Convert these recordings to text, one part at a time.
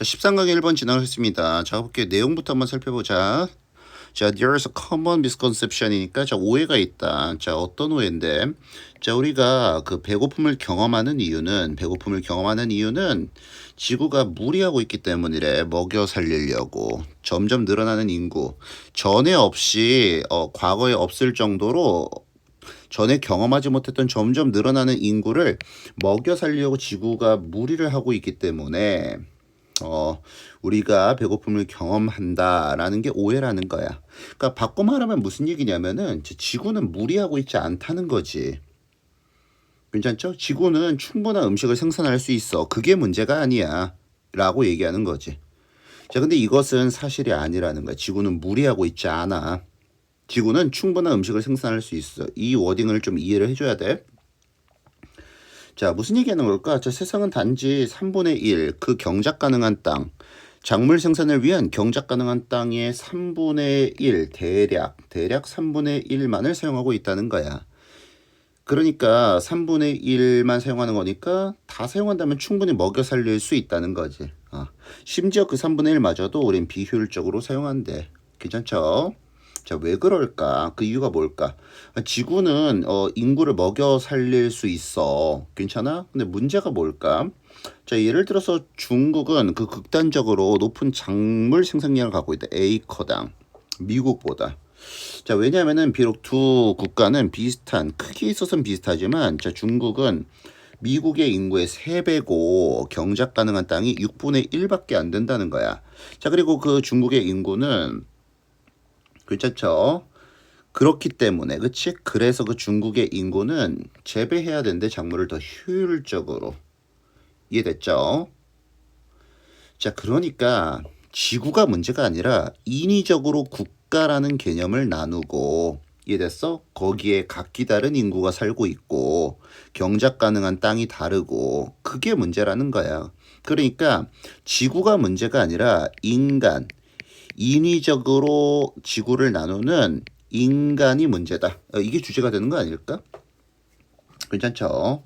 자, 13강의 1번 진행하겠습니다. 자, 볼게요. 내용부터 한번 살펴보자. 자, there's a common misconception이니까 자, 오해가 있다. 자, 어떤 오해인데? 자, 우리가 그 배고픔을 경험하는 이유는 배고픔을 경험하는 이유는 지구가 무리하고 있기 때문이래. 먹여 살리려고. 점점 늘어나는 인구. 전에 없이 어, 과거에 없을 정도로 전에 경험하지 못했던 점점 늘어나는 인구를 먹여 살리려고 지구가 무리를 하고 있기 때문에 어, 우리가 배고픔을 경험한다라는 게 오해라는 거야. 그러니까 바꿔 말하면 무슨 얘기냐면은 지- 지구는 무리하고 있지 않다는 거지. 괜찮죠? 지구는 충분한 음식을 생산할 수 있어. 그게 문제가 아니야. 라고 얘기하는 거지. 자, 근데 이것은 사실이 아니라는 거야. 지구는 무리하고 있지 않아. 지구는 충분한 음식을 생산할 수 있어. 이 워딩을 좀 이해를 해줘야 돼. 자, 무슨 얘기하는 걸까? 자, 세상은 단지 3분의 1, 그 경작 가능한 땅, 작물 생산을 위한 경작 가능한 땅의 3분의 1, 대략, 대략 3분의 1만을 사용하고 있다는 거야. 그러니까 3분의 1만 사용하는 거니까 다 사용한다면 충분히 먹여 살릴 수 있다는 거지. 어. 심지어 그 3분의 1마저도 우린 비효율적으로 사용한대. 괜찮죠? 자, 왜 그럴까? 그 이유가 뭘까? 아, 지구는 어, 인구를 먹여 살릴 수 있어. 괜찮아? 근데 문제가 뭘까? 자, 예를 들어서 중국은 그 극단적으로 높은 작물 생산량을 갖고 있다. 에이커당. 미국보다. 자, 왜냐면은 비록 두 국가는 비슷한, 크기에 있어서는 비슷하지만, 자, 중국은 미국의 인구의 3배고 경작 가능한 땅이 6분의 1밖에 안 된다는 거야. 자, 그리고 그 중국의 인구는 괜찮죠? 그렇기 때문에, 그치? 그래서 그 중국의 인구는 재배해야 되는데 작물을 더 효율적으로. 이해됐죠? 자, 그러니까 지구가 문제가 아니라 인위적으로 국가라는 개념을 나누고 이해됐어? 거기에 각기 다른 인구가 살고 있고 경작 가능한 땅이 다르고 그게 문제라는 거야. 그러니까 지구가 문제가 아니라 인간 인위적으로 지구를 나누는 인간이 문제다. 어, 이게 주제가 되는 거 아닐까? 괜찮죠?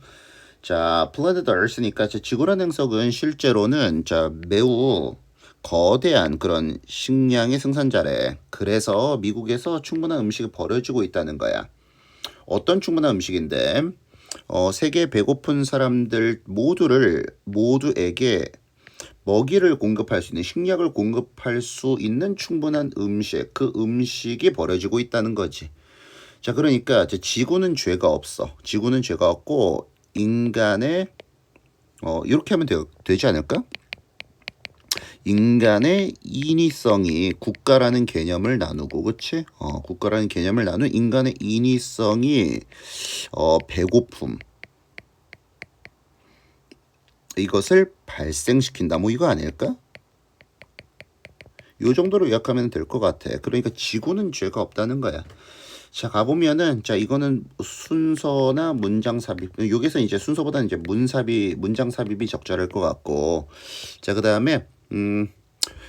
자, Earth니까 자, 지구라는 행성은 실제로는 자 매우 거대한 그런 식량의 생산자래. 그래서 미국에서 충분한 음식이 버려지고 있다는 거야. 어떤 충분한 음식인데? 어, 세계 배고픈 사람들 모두를 모두에게 먹이를 공급할 수 있는 식량을 공급할 수 있는 충분한 음식, 그 음식이 버려지고 있다는 거지. 자, 그러니까 지구는 죄가 없어. 지구는 죄가 없고 인간의 어 이렇게 하면 되, 되지 않을까? 인간의 인위성이 국가라는 개념을 나누고 그치? 어, 국가라는 개념을 나눈 인간의 인위성이 어, 배고픔 이것을 발생시킨다 뭐 이거 아닐까? 요 정도로 요약하면 될 것 같아. 그러니까 지구는 죄가 없다는 거야. 자 가보면은 자 이거는 순서나 문장 삽입 여기서 이제 순서보다는 이제 문삽이 문장 삽입이 적절할 것 같고 자 그 다음에 음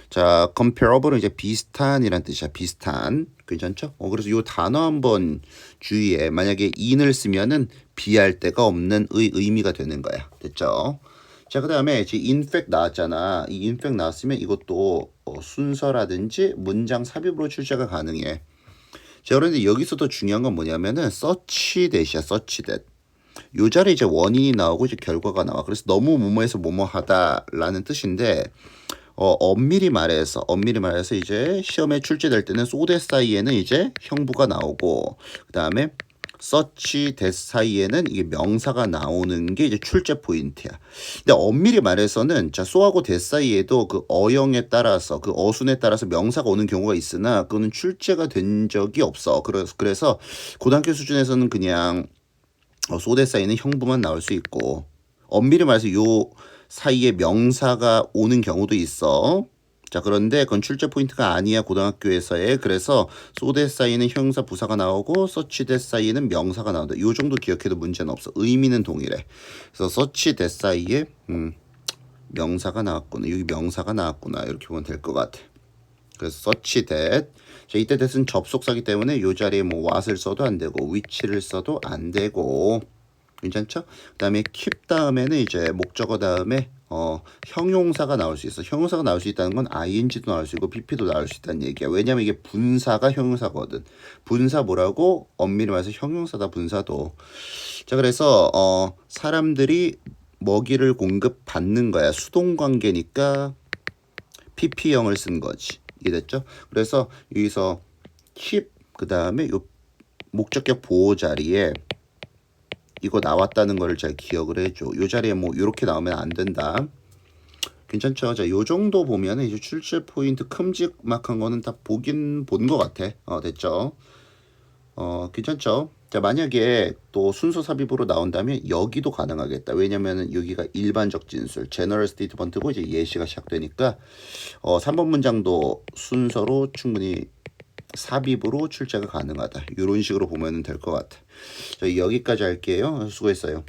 자 comparable은 이제 비슷한이란 뜻이야 비슷한 괜찮죠? 어 그래서 요 단어 한번 주의해 만약에 in을 쓰면은 비할 데가 없는 의 의미가 되는 거야 됐죠? 자 그 다음에 이제 infact 나왔잖아 이 infact 나왔으면 이것도 어, 순서라든지 문장 삽입으로 출제가 가능해. 자, 그런데 여기서 더 중요한 건 뭐냐면은 서치 대시야 서치 대. 요 자리에 이제 원인이 나오고 이제 결과가 나와. 그래서 너무 뭐뭐해서 뭐뭐하다라는 뜻인데 어, 엄밀히 말해서 엄밀히 말해서 이제 시험에 출제될 때는 소대 사이에는 이제 형부가 나오고 그다음에 서치 대 사이에는 이게 명사가 나오는 게 이제 출제 포인트야. 근데 엄밀히 말해서는 자 소하고 대 사이에도 그 어형에 따라서 그 어순에 따라서 명사가 오는 경우가 있으나 그거는 출제가 된 적이 없어. 그래서 그래서 고등학교 수준에서는 그냥 어, 소대 사이는 형부만 나올 수 있고 엄밀히 말해서 요 사이에 명사가 오는 경우도 있어. 자 그런데 그건 출제 포인트가 아니야 고등학교에서의 그래서 소대 사이는 형용사 부사가 나오고 서치대 사이는 명사가 나온다. 요 정도 기억해도 문제는 없어. 의미는 동일해. 그래서 서치대 사이에 음, 명사가 나왔구나. 여기 명사가 나왔구나. 이렇게 보면 될 것 같아. 그래서 서치 that. 자, 이때 that은 접속사기 때문에 요 자리에 뭐 what을 써도 안 되고 which를 써도 안 되고 괜찮죠? 그 다음에 keep 다음에는 이제 목적어 다음에 어, 형용사가 나올 수 있어. 형용사가 나올 수 있다는 건 ing도 나올 수 있고 pp도 나올 수 있다는 얘기야. 왜냐면 이게 분사가 형용사거든. 분사 뭐라고? 엄밀히 말해서 형용사다 분사도. 자 그래서 어, 사람들이 먹이를 공급받는 거야. 수동 관계니까 pp형을 쓴 거지. 이해됐죠? 그래서 여기서 keep 그 다음에 요 목적격 보호 자리에 이거 나왔다는 거를 잘 기억을 해줘. 요 자리에 뭐 이렇게 나오면 안 된다. 괜찮죠? 자, 요 정도 보면 이제 출제 포인트 큼직막한 거는 다 보긴 본 것 같아. 어, 됐죠? 어, 괜찮죠? 자, 만약에 또 순서 삽입으로 나온다면 여기도 가능하겠다. 왜냐면은 여기가 일반적 진술, 제너럴 스테이트먼트고 이제 예시가 시작되니까 어, 3번 문장도 순서로 충분히 삽입으로 출제가 가능하다. 이런 식으로 보면 될 것 같아. 자, 여기까지 할게요. 수고했어요.